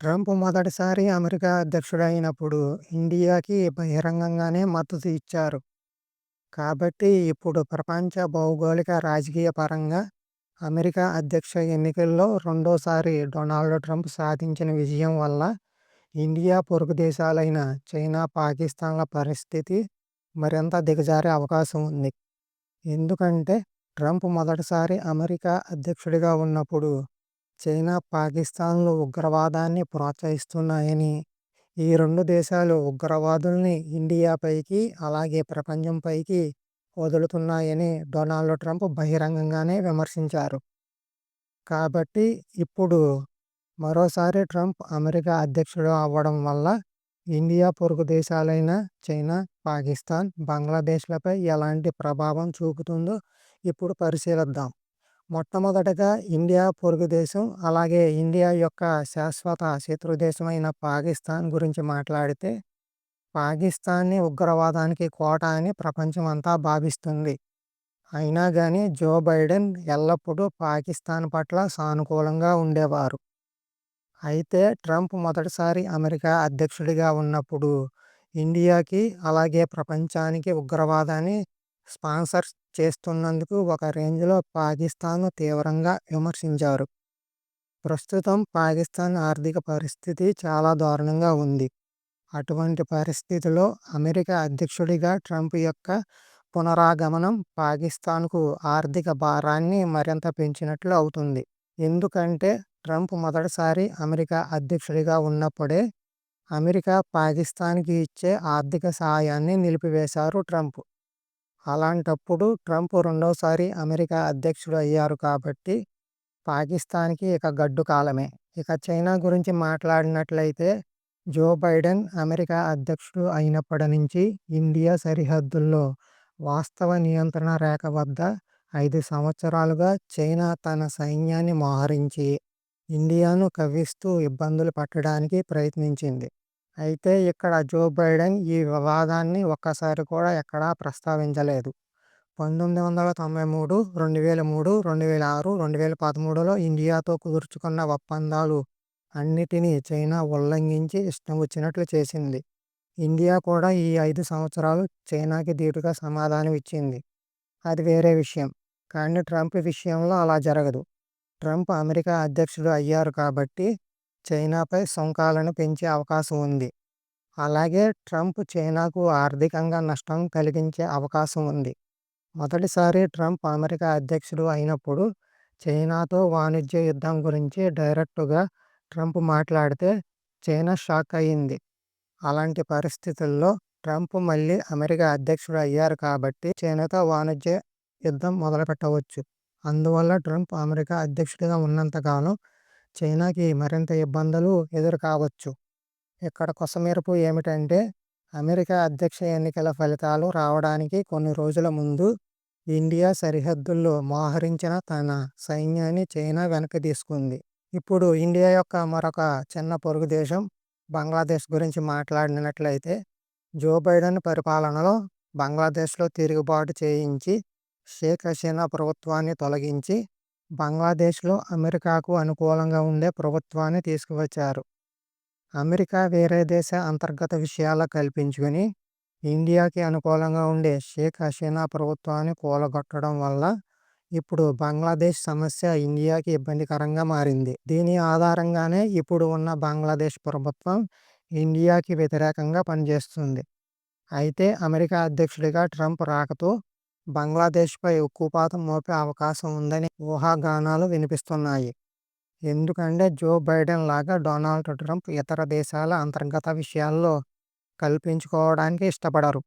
Trump మొదటిసారి America అధ్యక్షుడైనప్పుడు ఇండియాకి బహిరంగంగానే మద్దతు ఇచ్చారు. కాబట్టి ఇప్పుడు ప్రపంచ భౌగోళిక రాజకీయ పరంగా అమెరికా అధ్యక్ష ఎన్నికల్లో రెండోసారి డొనాల్డ్ ట్రంప్ సాధించిన విజయం వల్ల ఇండియా పొరుగు దేశాలైన చైనా, పాకిస్తాన్ల పరిస్థితి మరింత దిగజారే అవకాశం ఉంది. ఎందుకంటే ట్రంప్ మొదటిసారి అమెరికా అధ్యక్షుడిగా ఉన్నప్పుడు చైనా, పాకిస్తాన్లు ఉగ్రవాదాన్ని ప్రోత్సహిస్తున్నాయని, ఈ రెండు దేశాలు ఉగ్రవాదుల్ని ఇండియాపైకి, అలాగే ప్రపంచంపైకి వదులుతున్నాయని డొనాల్డ్ ట్రంప్ బహిరంగంగానే విమర్శించారు. కాబట్టి ఇప్పుడు మరోసారి ట్రంప్ అమెరికా అధ్యక్షుడు అవ్వడం వల్ల ఇండియా పొరుగు దేశాలైన చైనా, పాకిస్తాన్, బంగ్లాదేశ్లపై ఎలాంటి ప్రభావం చూపుతుందో ఇప్పుడు పరిశీలిద్దాం. మొట్టమొదటగా ఇండియా పొరుగు దేశం, అలాగే ఇండియా యొక్క శాశ్వత శత్రు దేశమైన పాకిస్తాన్ గురించి మాట్లాడితే పాకిస్తాన్ని ఉగ్రవాదానికి కోట అని ప్రపంచం అంతా భావిస్తుంది. అయినా గానీ జో బైడెన్ ఎల్లప్పుడూ పాకిస్తాన్ పట్ల సానుకూలంగా ఉండేవారు. అయితే ట్రంప్ మొదటిసారి అమెరికా అధ్యక్షుడిగా ఉన్నప్పుడు ఇండియాకి, అలాగే ప్రపంచానికి ఉగ్రవాదాన్ని స్పాన్సర్ చేస్తున్నందుకు ఒక రేంజ్లో పాకిస్తాన్ను తీవ్రంగా విమర్శించారు. ప్రస్తుతం పాకిస్తాన్ ఆర్థిక పరిస్థితి చాలా దారుణంగా ఉంది. అటువంటి పరిస్థితిలో అమెరికా అధ్యక్షుడిగా ట్రంప్ యొక్క పునరాగమనం పాకిస్తాన్కు ఆర్థిక భారాన్ని మరింత పెంచినట్లు అవుతుంది. ఎందుకంటే ట్రంప్ మొదటిసారి అమెరికా అధ్యక్షుడిగా ఉన్నప్పుడే అమెరికా పాకిస్తాన్కి ఇచ్చే ఆర్థిక సాయాన్ని నిలిపివేశారు ట్రంప్. అలాంటప్పుడు ట్రంప్ రెండోసారి అమెరికా అధ్యక్షుడు అయ్యారు కాబట్టి పాకిస్తాన్కి ఇక గడ్డు కాలమే. ఇక చైనా గురించి మాట్లాడినట్లయితే జో బైడెన్ అమెరికా అధ్యక్షుడు అయినప్పటి నుంచి ఇండియా సరిహద్దుల్లో వాస్తవ నియంత్రణ రేఖ వద్ద ఐదు సంవత్సరాలుగా చైనా తన సైన్యాన్ని మోహరించి ఇండియాను కవ్విస్తూ ఇబ్బందులు పెట్టడానికి ప్రయత్నించింది. అయితే ఇక్కడ జో బైడెన్ ఈ వివాదాన్ని ఒక్కసారి కూడా ఎక్కడా ప్రస్తావించలేదు. పంతొమ్మిది వందల తొంభై మూడు, రెండు వేల మూడు, రెండు వేల ఆరు, రెండు వేల పదమూడులో ఇండియాతో కుదుర్చుకున్న ఒప్పందాలు అన్నిటినీ చైనా ఉల్లంఘించి ఇష్టం వచ్చినట్లు చేసింది. ఇండియా కూడా ఈ ఐదు సంవత్సరాలు చైనాకి ధీటుగా సమాధానం ఇచ్చింది. అది వేరే విషయం. కానీ ట్రంప్ విషయంలో అలా జరగదు. ట్రంప్ అమెరికా అధ్యక్షుడు అయ్యారు కాబట్టి చైనాపై సుంకాలను పెంచే అవకాశం ఉంది. అలాగే ట్రంప్ చైనాకు ఆర్థికంగా నష్టం కలిగించే అవకాశం ఉంది. మొదటిసారి ట్రంప్ అమెరికా అధ్యక్షుడు అయినప్పుడు చైనాతో వాణిజ్య యుద్ధం గురించి డైరెక్టుగా ట్రంప్ మాట్లాడితే చైనా షాక్ అయింది. అలాంటి పరిస్థితుల్లో ట్రంప్ మళ్ళీ అమెరికా అధ్యక్షుడు అయ్యారు కాబట్టి చైనాతో వాణిజ్య యుద్ధం మొదలుపెట్టవచ్చు. అందువల్ల ట్రంప్ అమెరికా అధ్యక్షుడిగా ఉన్నంత కాలం చైనాకి మరింత ఇబ్బందులు ఎదురుకావచ్చు. ఇక్కడ కొసమెరుపు ఏమిటంటే అమెరికా అధ్యక్ష ఎన్నికల ఫలితాలు రావడానికి కొన్ని రోజుల ముందు ఇండియా సరిహద్దుల్లో మోహరించిన తన సైన్యాన్ని చైనా వెనక్కి తీసుకుంది. ఇప్పుడు ఇండియా యొక్క మరొక చిన్న పొరుగు దేశం బంగ్లాదేశ్ గురించి మాట్లాడినట్లయితే జో బైడెన్ పరిపాలనలో బంగ్లాదేశ్లో తిరుగుబాటు చేయించి షేక్ హసీనా ప్రభుత్వాన్ని తొలగించి బంగ్లాదేశ్లో అమెరికాకు అనుకూలంగా ఉండే ప్రభుత్వాన్ని తీసుకువచ్చారు. అమెరికా వేరే దేశ అంతర్గత విషయాలు కల్పించుకుని ఇండియాకి అనుకూలంగా ఉండే షేక్ హసీనా ప్రభుత్వాన్ని కూలగొట్టడం వల్ల ఇప్పుడు బంగ్లాదేశ్ సమస్య ఇండియాకి ఇబ్బందికరంగా మారింది. దీని ఆధారంగానే ఇప్పుడు ఉన్న బంగ్లాదేశ్ ప్రభుత్వం ఇండియాకి వ్యతిరేకంగా పనిచేస్తుంది. అయితే అమెరికా అధ్యక్షుడిగా ట్రంప్ రాకతో బంగ్లాదేశ్పై ఉక్కుపాతం మోపే అవకాశం ఉందని ఊహాగానాలు వినిపిస్తున్నాయి. ఎందుకంటే జో బైడెన్ లాగా డొనాల్డ్ ట్రంప్ ఇతర దేశాల అంతర్గత విషయాల్లో కల్పించుకోవడానికి ఇష్టపడరు.